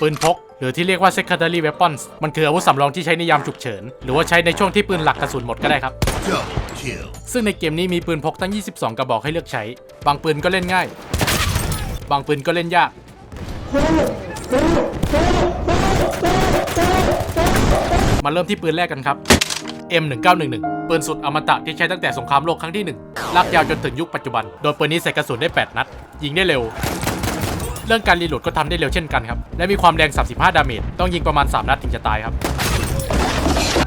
ปืนพก หรือที่เรียกว่า secondary weapons มันคืออาวุธสำรองที่ใช้ในยามฉุกเฉิน หรือว่าใช้ในช่วงที่ปืนหลักกระสุนหมดก็ได้ครับ ซึ่งในเกมนี้มีปืนพกตั้ง 22 กระบอกให้เลือกใช้ บางปืนก็เล่นง่าย บางปืนก็เล่นยาก มาเริ่มที่ปืนแรกกันครับ M1911 ปืนสุดอมตะที่ใช้ตั้งแต่สงครามโลกครั้งที่ 1 ลากยาวจนถึงยุคปัจจุบัน โดยปืนนี้ใส่กระสุนได้ 8 นัด ยิงได้เร็ว เรื่องการรีโหลดก็ทำได้เร็วเช่นกันครับ และมีความแรง 35 ดาเมจ ต้องยิงประมาณ 3 นัดถึงจะตายครับ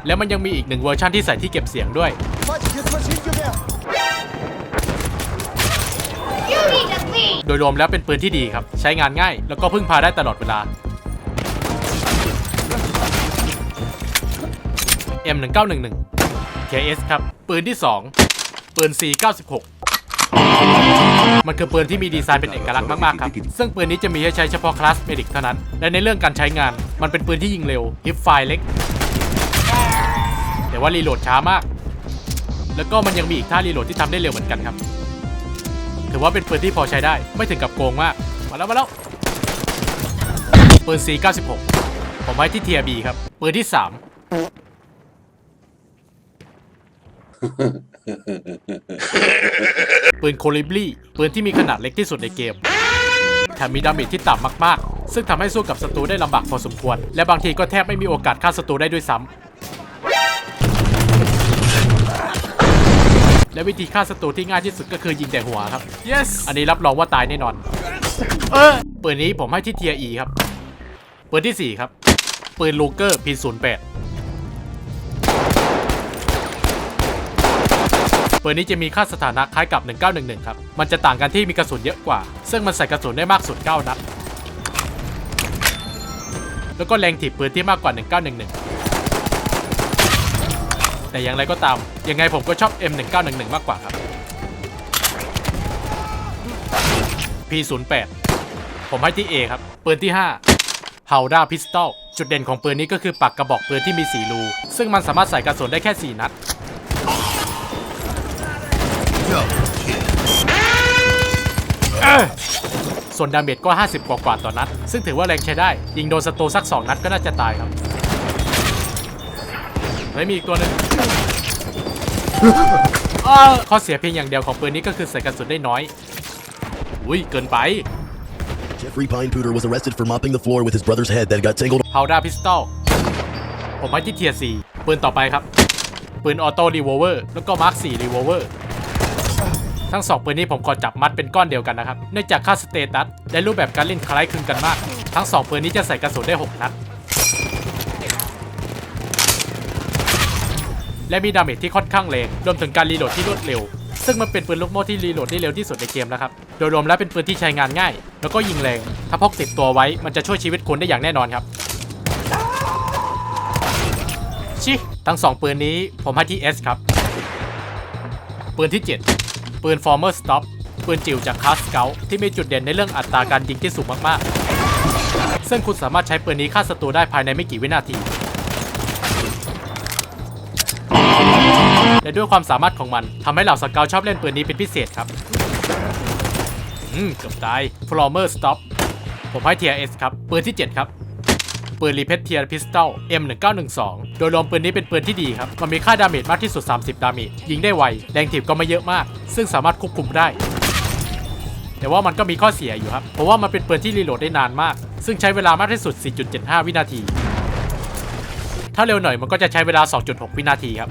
แล้วมันยังมีอีกหนึ่งเวอร์ชันที่ใส่ที่เก็บเสียงด้วย โดยรวมแล้วเป็นปืนที่ดีครับ ใช้งานง่าย แล้วก็พึ่งพาได้ตลอดเวลา M1911 KS ครับ ปืนที่ 2 ปืน C96 มันคือปืนที่มีดีไซน์เป็นเอกลักษณ์มากๆครับ ซึ่งปืนนี้จะมีให้ใช้เฉพาะคลาสเมดิกเท่านั้น และในเรื่องการใช้งาน มันเป็นปืนที่ยิงเร็วฮิปไฟเล็ก แต่ว่ารีโหลดช้ามาก แล้วก็มันยังมีอีกท่ารีโหลดที่ทำได้เร็วเหมือนกันครับ ถือว่าเป็นปืนที่พอใช้ได้ ไม่ถึงกับโกงมาก มาแล้วมาแล้ว ปืน C96 ผมไว้ที่เทียบีครับ ปืนที่ 3 ปืนโคลิบลี่ปืนที่มีขนาดเล็กที่สุดในเกมแถมมีดาเมจที่ต่ำมากๆ ซึ่งทำให้สู้กับศัตรูได้ลำบากพอสมควร และบางทีก็แทบไม่มีโอกาสฆ่าศัตรูได้ด้วยซ้ำ และวิธีฆ่าศัตรูที่ง่ายที่สุดก็คือยิงแต่หัวครับ yes อันนี้รับรองว่าตายแน่นอน เออปืนนี้ผมให้ที่เทียอีครับ ปืนที่ 4 ครับ ปืนลูเกอร์ P08 ปืืนนี้จะมีค่าสถานะคล้ายกับ 1911 ครับ มันจะต่างกันที่มีกระสุนเยอะกว่า ซึ่งมันใส่กระสุนได้มากสุด 9 นัด แล้วก็แรงถีบปืนที่มากกว่า 1911 แต่อย่างไรก็ตาม ยังไงผมก็ชอบ M1911 มากกว่าครับ P08 ผมให้ที่ A ครับ ปืนที่ 5 h o w d a Pistol จุดเด่นของปืนนี้ก็คือปากกระบอกปืนที่มี 4 รู ซึ่งมันสามารถใส่กระสุนได้แค่ 4 นัด ส่วนดาเมจก็ 50 กว่ากว่าต่อนัด ซึ่งถือว่าแรงใช้ได้ ยิงโดนศัตรูสัก 2 นัดก็น่าจะตายครับแล้วมีอีกตัวหนึงอ้าวข้อเสียเพียงอย่างเดียวของปืนนี้ก็คือใส่กระสุนได้น้อย อุ้ย เกินไป Jeffrey Pine Pooter was arrested for mopping the floor with his brother's head that got tangled ฮาวดาพิสตอลผมให้ที่เทียร์4ปืนต่อไปครับ ปืนออโต้รีโวเวอร์แล้วก็มาร์ค4รีโวเวอร์ ทั้งสองปืนนี้ผมขอจับมัดเป็นก้อนเดียวกันนะครับ เนื่องจากค่าสเตตัสและรูปแบบการเล่นคล้ายคลึงกันมาก ทั้งสองปืนนี้จะใส่กระสุนได้ 6 นัด และมีดาเมจที่ค่อนข้างแรงรวมถึงการรีโหลดที่รวดเร็ว ซึ่งมันเป็นปืนลูกโม่ที่รีโหลดได้เร็วที่สุดในเกมแล้วครับ โดยรวมแล้วเป็นปืนที่ใช้งานง่าย แล้วก็ยิงแรง ถ้าพกติดตัวไว้มันจะช่วยชีวิตคุณได้อย่างแน่นอนครับชิทั้งสองปืนนี้ผมให้ที่ S ครับ ปืนที่ 7 ปืน Former Stop ปืนจิ๋วจากคาสเกลที่มีจุดเด่นในเรื่องอัตราการยิงที่สูงมากๆ ซึ่งคุณสามารถใช้ปืนนี้ฆ่าศัตรูได้ภายในไม่กี่วินาที และด้วยความสามารถของมันทำให้เหล่าสเกลชอบเล่นปืนนี้เป็นพิเศษครับ อืมเกือบตาย Former Stop ผมให้ TRS ครับ ปืนที่ 7 ครับ ปืนรีเพทเทียร์พิสตอล M1912 โดยรวมปืนนี้เป็นปืนที่ดีครับ มันมีค่าดาเมจมากที่สุด 30 ดาเมจ ยิงได้ไว แรงถีบก็ไม่เยอะมาก ซึ่งสามารถควบคุมได้ แต่ว่ามันก็มีข้อเสียอยู่ครับ เพราะว่ามันเป็นปืนที่รีโหลดได้นานมาก ซึ่งใช้เวลามากที่สุด 4.75 วินาที ถ้าเร็วหน่อยมันก็จะใช้เวลา 2.6 วินาทีครับ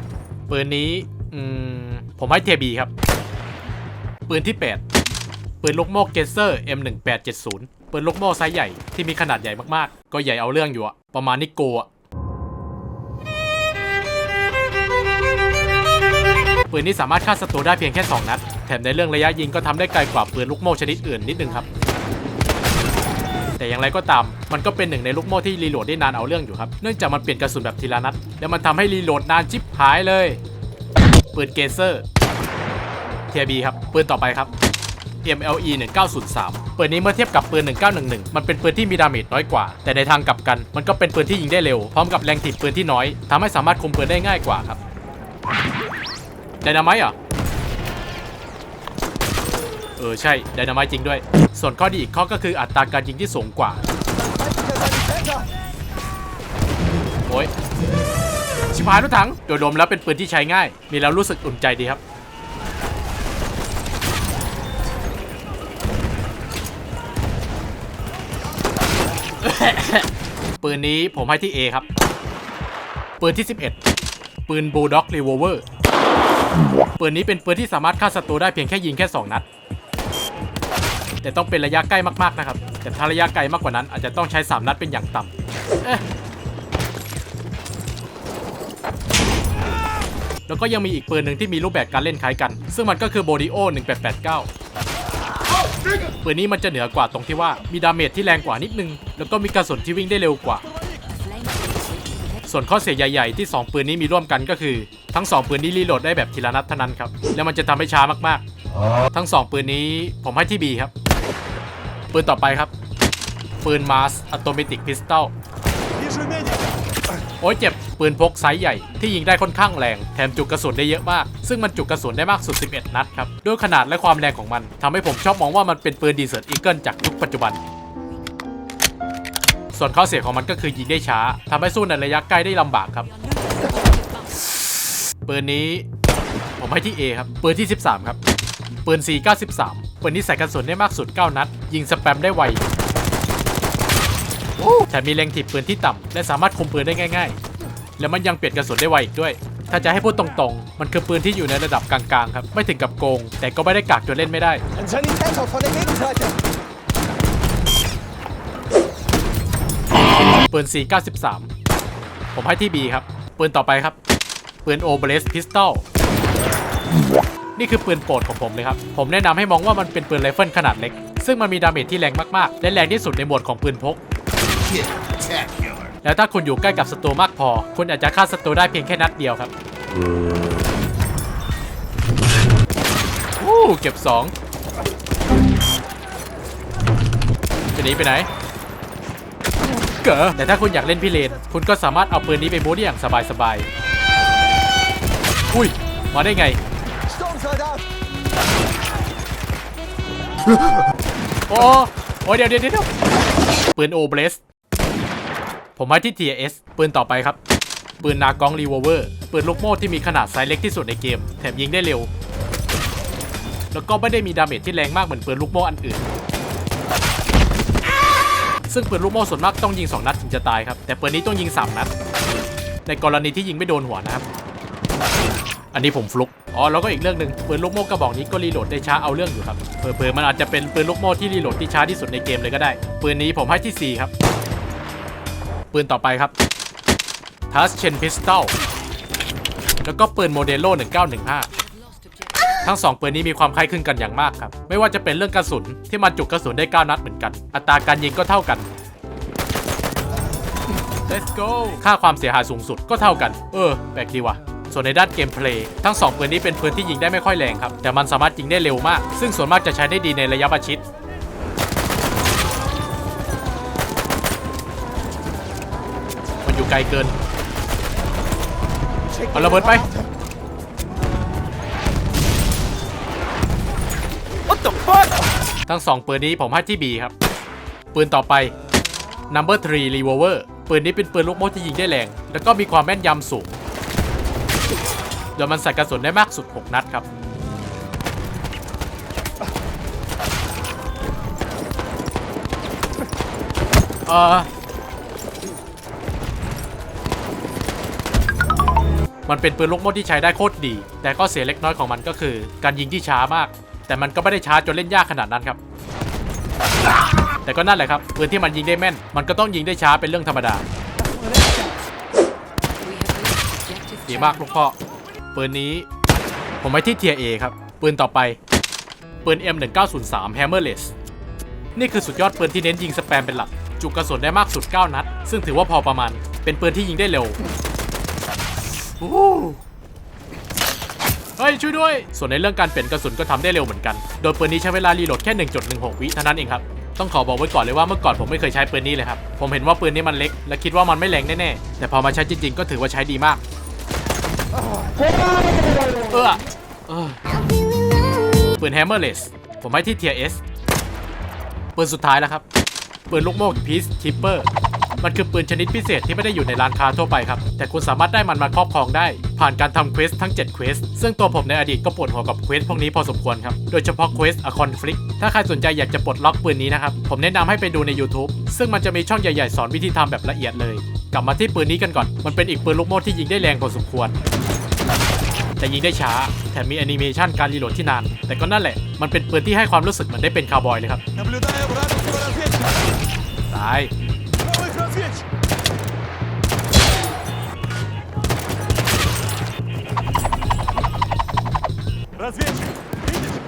ปืนนี้อืมผมให้เทบีครับ ปืนที่ 8 ปืนลูกโม่เกเซอร์ M1870 ปืนลูกโม่ไซส์ใหญ่ที่มีขนาดใหญ่มากๆ ก็ใหญ่เอาเรื่องอยู่อะประมาณนิโกะปืนนี้สามารถฆ่าศัตรูได้เพียงแค่ 2 นัด แถมในเรื่องระยะยิงก็ทำได้ไกลกว่าปืนลูกโม่ชนิดอื่นนิดนึงครับ แต่อย่างไรก็ตาม มันก็เป็นหนึ่งในลูกโม่ที่รีโหลดได้นานเอาเรื่องอยู่ครับ เนื่องจากมันเปลี่ยนกระสุนแบบทีละนัด แล้วมันทำให้รีโหลดนานชิบหายเลย ปืนเกเซอร์ เทียบีครับ ปืนต่อไปครับ MLE 1903ปืนนี้เมื่อเทียบกับปืน 1911 มันเป็นปืนที่มีดาเมจน้อยกว่า แต่ในทางกลับกันมันก็เป็นปืนที่ยิงได้เร็ว พร้อมกับแรงถีบปืนที่น้อยทำให้สามารถคุมปืนได้ง่ายกว่าครับไดนาไมต์เหรอเออใช่ไดนาไมต์จริงด้วย ส่วนข้อดีอีกข้อก็คืออัตราการยิงที่สูงกว่าโอ้ยชิบหายรถถังโดยรวมแล้วเป็นปืนที่ใช้ง่าย มีแล้วรู้สึกอุ่นใจดีครับ ปืนนี้ผมให้ที่ A ครับ ปืนที่ 11 ปืน Bulldog Revolver ปืนนี้เป็นปืนที่สามารถฆ่าศัตรูได้เพียงแค่ยิงแค่ 2 นัด แต่ต้องเป็นระยะใกล้มากๆนะครับ แต่ถ้าระยะไกลมากกว่านั้นอาจจะต้องใช้ 3 นัดเป็นอย่างต่ำแล้วก็ยังมีอีกปืนหนึ่งที่มีรูปแบบการเล่นคล้ายกัน ซึ่งมันก็คือ Bodio 1889 ปืนนี้มันจะเหนือกว่าตรงที่ว่ามีดาเมจที่แรงกว่านิดนึง แล้วก็มีกระสุนที่วิ่งได้เร็วกว่า ส่วนข้อเสียใหญ่ ๆ ที่ 2 ปืนนี้มีร่วมกันก็คือ ทั้ง 2 ปืนนี้รีโหลดได้แบบทีละนัดเท่านั้นครับ แล้วมันจะทำให้ช้ามากๆ ทั้ง 2 ปืนนี้ผมให้ที่ B ครับ ปืนต่อไปครับ ปืนมาสอัตโตเมติกพิสตอลโอ้ยเจ็บ ปืนพกไซส์ใหญ่ที่ยิงได้ค่อนข้างแรง แถมจุกกระสุนได้เยอะมาก ซึ่งมันจุกกระสุนได้มากสุด 11 นัดครับ ด้วยขนาดและความแรงของมันทำให้ผมชอบมองว่ามันเป็นปืนดีเซอร์อีเกิลจากยุคปัจจุบัน ส่วนข้อเสียของมันก็คือยิงได้ช้าทำให้สู้ในระยะใกล้ได้ลำบากครับ ปืนนี้ผมให้ที่ A ครับ ปืนที่ 13 ครับ ปืน493 ปืนนี้ใส่กระสุนได้มากสุด 9 นัด ยิงสแปมได้ไวแถมมีแรงถีบปืนที่ต่ำและสามารถคุมปืนได้ง่ายๆ แล้วมันยังเปลี่ยนกระสุนได้ไวอีกด้วย ถ้าจะให้พูดตรงๆ มันคือปืนที่อยู่ในระดับกลางๆครับ ไม่ถึงกับโกง แต่ก็ไม่ได้กากจนเล่นไม่ได้ Ein Sanitäter von der Gegenseite! ปืน493 ผมให้ที่ B ครับ ปืนต่อไปครับ ปืน o b r e s Pistol นี่คือปืนโปรดของผมเลยครับ ผมแนะนำให้มองว่ามันเป็นปืนไรเฟิลขนาดเล็ก ซึ่งมันมีดาเมจที่แรงมากๆ และแรงที่สุดในหมวดของปืนพก แล้วถ้าคุณอยู่ใกล้กับศัตรูมากพอ คุณอาจจะฆ่าศัตรูได้เพียงแค่นัดเดียวครับโอ้เก็บสองจะหนีไปไหนเก๋แต่ถ้าคุณอยากเล่นพิเรนคุณก็สามารถเอาปืนนี้ไปบู๊ได้อย่างสบายๆอุ้ย มาได้ไงโอ้โอ้เดี๋ยวเดี๋ยวเดี๋ยวปืนโอเบรส ผมให้ที่ TS ปืนต่อไปครับ ปืนนากองรีวอเวอร์ปืนลูกโม่ที่มีขนาดไซส์เล็กที่สุดในเกม แถมยิงได้เร็ว แล้วก็ไม่ได้มีดาเมจที่แรงมากเหมือนปืนลูกโม่อันอื่น ซึ่งปืนลูกโม่ส่วนมากต้องยิง 2 นัดถึงจะตายครับ แต่ปืนนี้ต้องยิง 3 นัด ในกรณีที่ยิงไม่โดนหัวนะครับ อันนี้ผมฟลุก อ๋อแล้วก็อีกเรื่องหนึ่งปืนลูกโม่กระบอกนี้ก็รีโหลดได้ช้าเอาเรื่องอยู่ครับ เผลอๆมันอาจจะเป็นปืนลูกโม่ที่รีโหลดที่ช้าที่สุดในเกมเลยก็ได้ ปืนนี้ผมให้ที่4ครับ ปืนต่อไปครับทัสเชนพิสตอลแล้วก็ปืนโมเดโล1915 ทั้งสองปืนนี้มีความคล้ายคลึงกันอย่างมากครับ ไม่ว่าจะเป็นเรื่องกระสุนที่มันจุกกระสุนได้ 9 นัดเหมือนกัน อัตราการยิงก็เท่ากัน Let's go ค่าความเสียหายสูงสุดก็เท่ากัน เออ แปลกดีว่ะ ส่วนในด้านเกมเพลย์ทั้ง 2 ปืนนี้เป็นปืนที่ยิงได้ไม่ค่อยแรงครับ แต่มันสามารถยิงได้เร็วมาก ซึ่งส่วนมากจะใช้ได้ดีในระยะประชิด ไกลเกิน Schick เอาระเบิดไป What the fuck? ทั้ง2ปืนนี้ผมให้ที่ B ครับ ปืนต่อไป Number 3 Revolver ปืนนี้เป็นปืนลูกโม่ที่ยิงได้แรง แล้วก็มีความแม่นยำสูงโดยมันใส่กระสุนได้มากสุด 6 นัดครับ เออ มันเป็นปืนลูกโม่ที่ใช้ได้โคตรดี แต่ก็เสียเล็กน้อยของมันก็คือ การยิงที่ช้ามาก แต่มันก็ไม่ได้ช้าจนเล่นยากขนาดนั้นครับ แต่ก็นั่นแหละครับปืนที่มันยิงได้แม่น มันก็ต้องยิงได้ช้าเป็นเรื่องธรรมดาดีมากลูกพ่อปืนนี้ ผมไม่ที่เทียเอครับ ปืนต่อไป ปืน M1903 Hammerless นี่คือสุดยอดปืนที่เน้นยิงสแปมเป็นหลัก จุกกระสุนได้มากสุด 9 นัด ซึ่งถือว่าพอประมาณ เป็นปืนที่ยิงได้เร็ว เฮ้ย ช่วยด้วย ส่วนในเรื่องการเปลี่ยนกระสุนก็ทำได้เร็วเหมือนกัน โดยปืนนี้ใช้เวลารีโหลดแค่ 1.16 วิเท่านั้นเองครับ ต้องขอบอกไว้ก่อนเลยว่าเมื่อก่อนผมไม่เคยใช้ปืนนี้เลยครับ ผมเห็นว่าปืนนี้มันเล็ก และคิดว่ามันไม่แรงแน่ๆ แต่พอมาใช้จริงๆ ก็ถือว่าใช้ดีมาก เออปืน Hammerless ผมให้ที่ Tier S ปืนสุดท้ายแล้วครับปืนลูกโม่ Peace Keeper มันคือปืนชนิดพิเศษที่ไม่ได้อยู่ในร้านค้าทั่วไปครับ แต่คุณสามารถได้มันมาครอบครองได้ ผ่านการทำเควสทั้ง7เควสซึ่งตัวผมในอดีตก็ปวดหัวกับเควสพวกนี้พอสมควรครับ โดยเฉพาะเควสอคอนฟลิกถ้าใครสนใจอยากจะปลดล็อกปืนนี้นะครับ ผมแนะนำให้ไปดูใน YouTube ซึ่งมันจะมีช่องใหญ่ๆ สอนวิธีทำแบบละเอียดเลย กลับมาที่ปืนนี้กันก่อน มันเป็นอีกปืนลูกโม่ที่ยิงได้แรงพอสมควร แต่ยิงได้ช้า แถมมีแอนิเมชันการรีโหลดที่นาน แต่ก็นั่นแหละ มันเป็นปืนที่ให้ความรู้สึกเหมือนได้เป็นคาร์บอยเลยครับ ตาย Разведчик, видишь?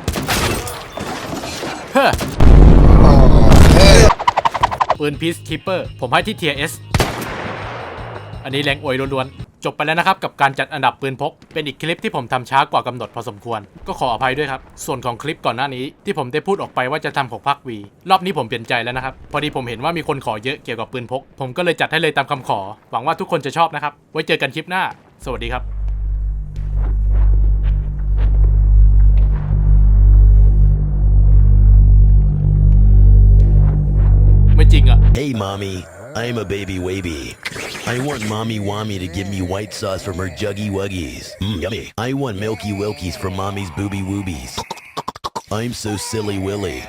เฮ้อปืนพีซคิปเปอร์ผมให้ที่เทียเอส อันนี้แรงอวยล้วนๆ จบไปแล้วนะครับกับการจัดอันดับปืนพก เป็นอีกคลิปที่ผมทำช้ากว่ากำหนดพอสมควร ก็ขออภัยด้วยครับ ส่วนของคลิปก่อนหน้านี้ที่ผมได้พูดออกไปว่าจะทำของภาควี รอบนี้ผมเปลี่ยนใจแล้วนะครับ พอดีผมเห็นว่ามีคนขอเยอะเกี่ยวกับปืนพก ผมก็เลยจัดให้เลยตามคำขอ หวังว่าทุกคนจะชอบนะครับ ไว้เจอกันคลิปหน้า สวัสดีครับ Hey, mommy. I'm a baby wavy. I want mommy wammy to give me white sauce from her juggy wuggies. Mmm, yummy. I want milky wilkies from mommy's booby woobies. I'm so silly willy.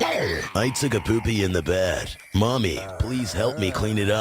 I took a poopy in the bed. Mommy, please help me clean it up.